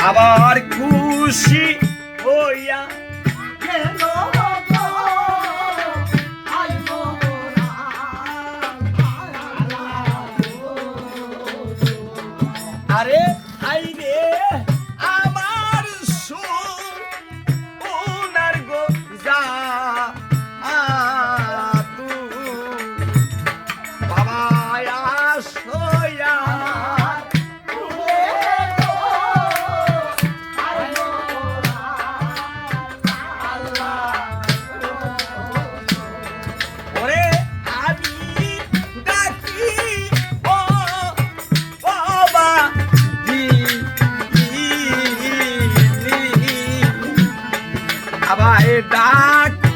আবার খুশি খাবারের ডাক।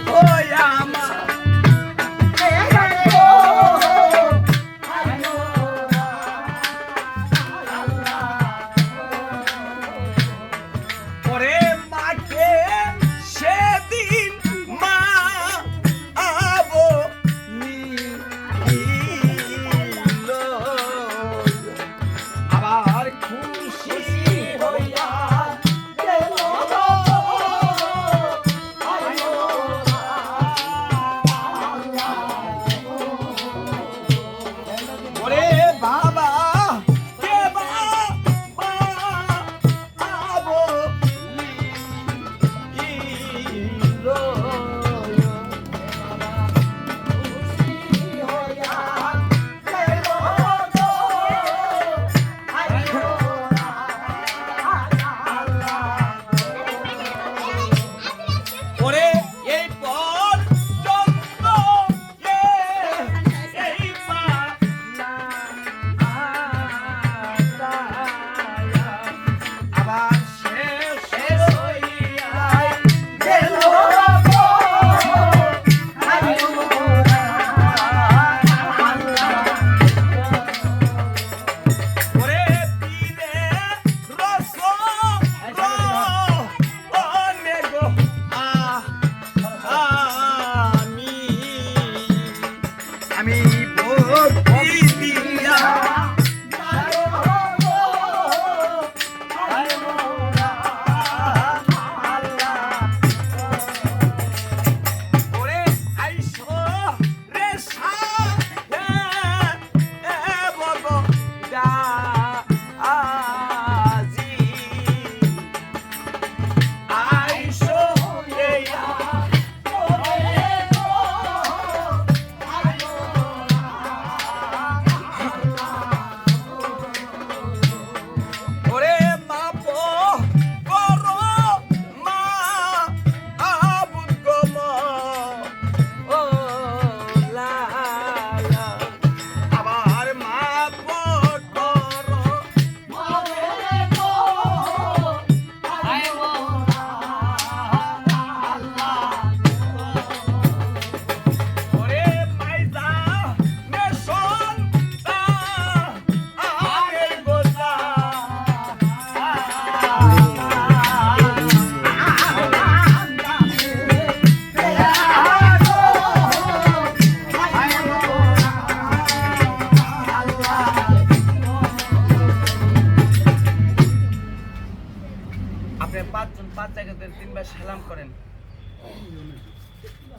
পাঁচজন পাঁচ জায়গাতে তিনবার সালাম করেন।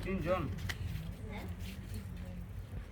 তিনজন?